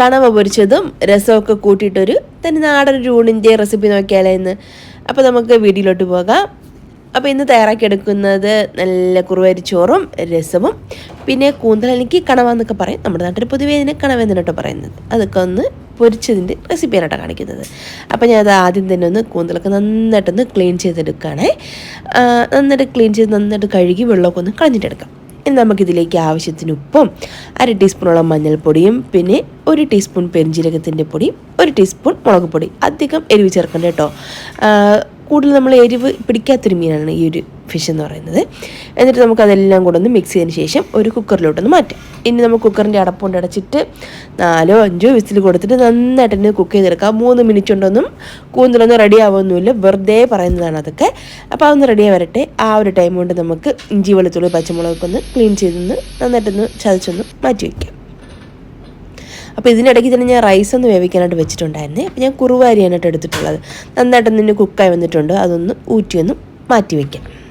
കണവ പൊരിച്ചതും രസമൊക്കെ കൂട്ടിയിട്ടൊരു തന്നെ നാടൻ ഒരു ഊണിന്റെ റെസിപ്പി നോക്കിയാലേ ഇന്ന്. അപ്പോൾ നമുക്ക് വീഡിയോയിലോട്ട് പോകാം. അപ്പോൾ ഇന്ന് തയ്യാറാക്കിയെടുക്കുന്നത് നല്ല കുറുവരിച്ചോറും രസവും പിന്നെ കൂന്തൽ എനിക്ക് കണവ എന്നൊക്കെ പറയും. നമ്മുടെ നാട്ടിൽ പൊതുവേ ഇതിനെ കണവ എന്നിട്ടോ പറയുന്നത്. അതൊക്കെ ഒന്ന് പൊരിച്ചതിന്റെ റെസിപ്പിയായിട്ടാണ് കാണിക്കുന്നത്. അപ്പോൾ ഞാൻ അത് ആദ്യം തന്നെ ഒന്ന് കൂന്തലൊക്കെ നന്നായിട്ടൊന്ന് ക്ലീൻ ചെയ്തെടുക്കുകയാണേ. നന്നായിട്ട് ക്ലീൻ ചെയ്ത് നന്നായിട്ട് കഴുകി വെള്ളമൊക്കെ ഒന്ന് കളഞ്ഞിട്ടെടുക്കാം. ഇനി നമുക്കിതിലേക്ക് ആവശ്യത്തിന് ഉപ്പും അര ടീസ്പൂണോളം മഞ്ഞൾപ്പൊടിയും പിന്നെ ഒരു ടീസ്പൂൺ പെരിഞ്ജീരകത്തിന്റെ പൊടിയും ഒരു ടീസ്പൂൺ മുളക് പൊടി. അധികം എരിവ് ചേർക്കണ്ട കേട്ടോ. കൂടുതൽ നമ്മൾ എരിവ് പിടിക്കാത്തൊരു മീനാണ് ഈ ഒരു ഫിഷ് എന്ന് പറയുന്നത്. എന്നിട്ട് നമുക്കതെല്ലാം കൂടെ ഒന്ന് മിക്സ് ചെയ്തതിന് ശേഷം ഒരു കുക്കറിലോട്ടൊന്ന് മാറ്റാം. ഇനി നമ്മൾ കുക്കറിന്റെ അടപ്പുകൊണ്ട് അടച്ചിട്ട് നാലോ അഞ്ചോ വിസിൽ കൊടുത്തിട്ട് നന്നായിട്ട് തന്നെ കുക്ക് ചെയ്തെടുക്കാം. മൂന്ന് മിനിറ്റ് കൊണ്ടൊന്നും കൂന്തലൊന്നും റെഡി ആവുമൊന്നുമില്ല വെറുതെ പറയുന്നതാണ് അതൊക്കെ. അപ്പോൾ അതൊന്ന് റെഡി വരട്ടെ ആ ഒരു ടൈം കൊണ്ട് നമുക്ക് ഇഞ്ചി വെളുത്തുള്ളി പച്ചമുളകൊക്കെ ഒന്ന് ക്ലീൻ ചെയ്തൊന്ന് നന്നായിട്ടൊന്ന് ചതച്ചൊന്ന് മാറ്റി വയ്ക്കാം അപ്പോൾ ഇതിനിടയ്ക്ക് തന്നെ ഞാൻ റൈസ് ഒന്ന് വേവിക്കാനായിട്ട് വെച്ചിട്ടുണ്ടായിരുന്നേ. അപ്പോൾ ഞാൻ കുറുവാരിയാനായിട്ട് എടുത്തിട്ടുള്ളത്. നന്നായിട്ടൊന്ന് തന്നെ കുക്കായി വന്നിട്ടുണ്ട്. അതൊന്ന് ഊറ്റിയൊന്ന് മാറ്റി വയ്ക്കാം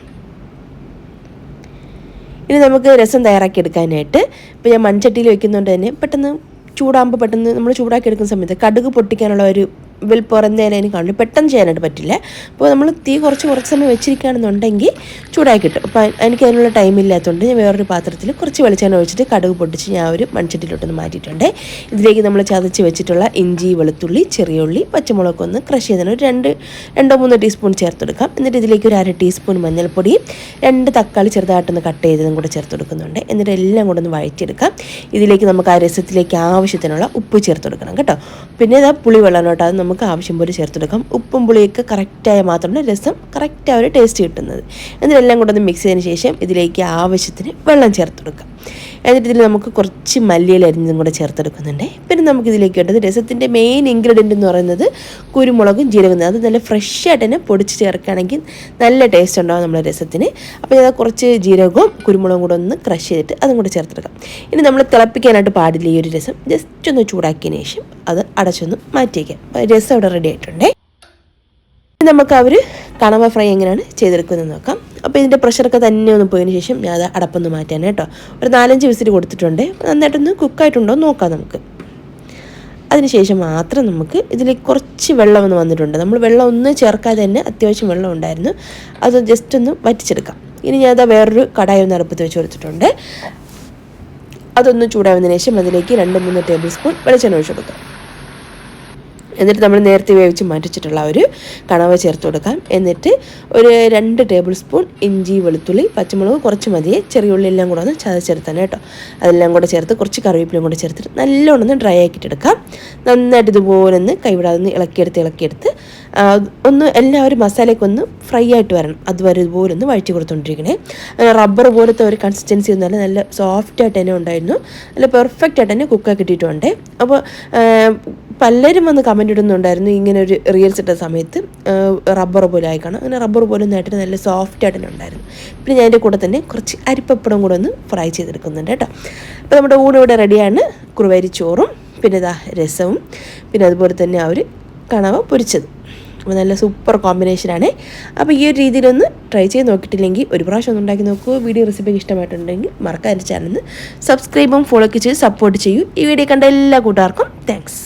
ഇനി നമുക്ക് രസം തയ്യാറാക്കി എടുക്കാനായിട്ട് ഇപ്പോൾ ഞാൻ മൺചട്ടിയിൽ വെക്കുന്നതുകൊണ്ട് തന്നെ പെട്ടെന്ന് ചൂടാകുമ്പോൾ പെട്ടെന്ന് നമ്മൾ ചൂടാക്കി എടുക്കുന്ന സമയത്ത് കടുക് പൊട്ടിക്കാനുള്ള ഒരു വെൽ പുറന്തേനെ അതിന് കാണില്ല പെട്ടെന്ന് ചെയ്യാനായിട്ട് പറ്റില്ല. അപ്പോൾ നമ്മൾ തീ കുറച്ച് കുറച്ച് സമയം വെച്ചിരിക്കുകയാണെന്നുണ്ടെങ്കിൽ ചൂടായി കിട്ടും. അപ്പോൾ എനിക്ക് അതിനുള്ള ടൈം ഇല്ലാത്തതുകൊണ്ട് ഞാൻ വേറൊരു പാത്രത്തിൽ കുറച്ച് വെളിച്ചെണ്ണ ഒഴിച്ചിട്ട് കടുക് പൊട്ടിച്ച് ഞാൻ ഒരു മൺചട്ടിയിലോട്ടൊന്ന് മാറ്റിയിട്ടുണ്ട്. ഇതിലേക്ക് നമ്മൾ ചതച്ച് വെച്ചിട്ടുള്ള ഇഞ്ചി വെളുത്തുള്ളി ചെറിയ ഉള്ളി പച്ചമുളക് ഒന്ന് ക്രഷ് ചെയ്തതിന് ഒരു രണ്ട് രണ്ടോ മൂന്നോ ടീസ്പൂൺ ചേർത്തെടുക്കാം. എന്നിട്ട് ഇതിലേക്ക് ഒരു അര ടീസ്പൂൺ മഞ്ഞൾപ്പൊടിയും രണ്ട് തക്കാളി ചെറുതായിട്ടൊന്ന് കട്ട് ചെയ്തതും കൂടെ ചേർത്ത് കൊടുക്കുന്നുണ്ട്. എന്നിട്ട് എല്ലാം കൂടെ ഒന്ന് വഴറ്റിയെടുക്കാം. ഇതിലേക്ക് നമുക്ക് ആ രസത്തിലേക്ക് ആവശ്യത്തിനുള്ള ഉപ്പ് ചേർത്ത് കൊടുക്കണം കേട്ടോ. പിന്നെ ഇതാ പുളി വെള്ളം കേട്ടോ. അത് നമുക്ക് ആവശ്യം പോലെ ചേർത്തെടുക്കാം ഉപ്പും പുളിയൊക്കെ കറക്റ്റായ മാത്രമാണ് രസം കറക്റ്റായ ഒരു ടേസ്റ്റ് കിട്ടുന്നത്. എന്നിട്ട് എല്ലാം കൂടെ ഒന്ന് മിക്സ് ചെയ്തതിന് ശേഷം ഇതിലേക്ക് ആവശ്യത്തിന് വെള്ളം ചേർത്ത് കൊടുക്കാം. എന്നിട്ട് ഇതിൽ നമുക്ക് കുറച്ച് മല്ലിയില കൂടെ ചേർത്തെടുക്കുന്നുണ്ട്. പിന്നെ നമുക്ക് ഇതിലേക്ക് വേണ്ടത് രസത്തിന്റെ മെയിൻ ഇൻഗ്രീഡിയന്റ് എന്ന് പറയുന്നത് കുരുമുളകും ജീരകം അത് നല്ല ഫ്രഷ് ആയിട്ട് തന്നെ പൊടിച്ച് ചേർക്കുകയാണെങ്കിൽ നല്ല ടേസ്റ്റ് ഉണ്ടാവും നമ്മുടെ രസത്തിന്. അപ്പോൾ ഞാൻ കുറച്ച് ജീരകവും കുരുമുളകും കൂടെ ഒന്ന് ക്രഷ് ചെയ്തിട്ട് അതും കൂടെ ചേർത്തെടുക്കാം. ഇനി നമ്മൾ തിളപ്പിക്കാനായിട്ട് പാടില്ല ഈ ഒരു രസം. ജസ്റ്റ് ഒന്ന് ചൂടാക്കിയതിന് ശേഷം അത് അടച്ചൊന്ന് മാറ്റിയേക്കാം രസം ഇവിടെ റെഡി ആയിട്ടുണ്ടേ. നമുക്ക് അവർ കണവ ഫ്രൈ എങ്ങനെയാണ് ചെയ്തെടുക്കുന്നത് നോക്കാം. അപ്പോൾ ഇതിന്റെ പ്രഷറൊക്കെ തന്നെ ഒന്ന് പോയതിന് ശേഷം ഞാൻ അത് അടപ്പൊന്ന് മാറ്റാൻ കേട്ടോ. ഒരു നാലഞ്ച് വിസിൽ കൊടുത്തിട്ടുണ്ട്. നന്നായിട്ടൊന്ന് കുക്കായിട്ടുണ്ടോ നോക്കാം നമുക്ക്. അതിനുശേഷം മാത്രം നമുക്ക് ഇതിലേക്ക് കുറച്ച് വെള്ളം ഒന്ന് വന്നിട്ടുണ്ട്. നമ്മൾ വെള്ളം ഒന്നും ചേർക്കാതെ തന്നെ അത്യാവശ്യം വെള്ളം ഉണ്ടായിരുന്നു. അത് ജസ്റ്റ് ഒന്ന് വറ്റിച്ചെടുക്കാം. ഇനി ഞാൻ അതാ വേറൊരു കടായി ഒന്ന് അടുപ്പത്ത് വെച്ച് കൊടുത്തിട്ടുണ്ട്. അതൊന്ന് ചൂടാവുന്നതിന് ശേഷം അതിലേക്ക് രണ്ട് മൂന്ന് ടേബിൾ സ്പൂൺ വെളിച്ചെണ്ണ ഒഴിച്ചു കൊടുക്കാം. എന്നിട്ട് നമ്മൾ നേരത്തെ വേവിച്ച് മാറ്റിച്ചിട്ടുള്ള ഒരു കണവ ചേർത്ത് കൊടുക്കാം. എന്നിട്ട് ഒരു രണ്ട് ടേബിൾ സ്പൂൺ ഇഞ്ചി വെളുത്തുള്ളി പച്ചമുളക് കുറച്ച് മതിയെ ചെറിയ ഉള്ളി എല്ലാം കൂടെ ഒന്ന് ചതച്ചെടുത്താൻ കേട്ടോ. അതെല്ലാം കൂടെ ചേർത്ത് കുറച്ച് കറിവേപ്പിലും കൂടെ ചേർത്തിട്ട് നല്ലോണം ഒന്ന് ഡ്രൈ ആക്കിയിട്ടെടുക്കാം. നന്നായിട്ട് ഇതുപോലെ ഒന്ന് കൈവിടാതെ ഒന്ന് ഇളക്കിയെടുത്ത് ഇളക്കിയെടുത്ത് ഒന്ന് എല്ലാവരും മസാലയ്ക്ക് ഒന്ന് ഫ്രൈ ആയിട്ട് വരണം. അതുവരെ ഇതുപോലെ ഒന്ന് വഴറ്റി കൊടുത്തുകൊണ്ടിരിക്കണേ റബ്ബർ പോലത്തെ ഒരു കൺസിസ്റ്റൻസി ഒന്നല്ല നല്ല സോഫ്റ്റ് ആയിട്ട് തന്നെ ഉണ്ടായിരുന്നു. നല്ല പെർഫെക്റ്റ് ആയിട്ട് തന്നെ കുക്കാക്കി കിട്ടിയിട്ടുണ്ട് അപ്പോൾ പലരും വന്ന് കമന്റ് ഇടുന്നുണ്ടായിരുന്നു. ഇങ്ങനെ ഒരു റീൽസ് ഇട്ട സമയത്ത് റബ്ബർ പോലെ ആയിക്കാണ് അങ്ങനെ റബ്ബർ പോലെ നേട്ടന് നല്ല സോഫ്റ്റ് ആയിട്ട് തന്നെ ഉണ്ടായിരുന്നു. പിന്നെ ഞാൻ എന്റെ കൂടെ തന്നെ കുറച്ച് അരിപ്പപ്പടം കൂടെ ഒന്ന് ഫ്രൈ ചെയ്തെടുക്കുന്നുണ്ട് കേട്ടോ. അപ്പോൾ നമ്മുടെ ഊണ് ഇവിടെ റെഡിയാണ് കുറുവരി ചോറും പിന്നെ ഇതാ രസവും പിന്നെ അതുപോലെ തന്നെ ആ ഒരു കണവ പൊരിച്ചത്. അപ്പോൾ നല്ല സൂപ്പർ കോമ്പിനേഷനാണ് അപ്പോൾ ഈ ഒരു രീതിയിലൊന്ന് ട്രൈ ചെയ്ത് നോക്കിയിട്ടില്ലെങ്കിൽ ഒരു പ്രാവശ്യം ഒന്ന് ഉണ്ടാക്കി നോക്കൂ. വീഡിയോ റെസിപ്പിക്ക് ഇഷ്ടമായിട്ടുണ്ടെങ്കിൽ മറക്കാൻ ചാനലിന് സബ്സ്ക്രൈബും ഫോളോ ഒക്കെ ചെയ്ത് സപ്പോർട്ട് ചെയ്യൂ. ഈ വീഡിയോ കണ്ട എല്ലാ കൂട്ടുകാർക്കും താങ്ക്സ്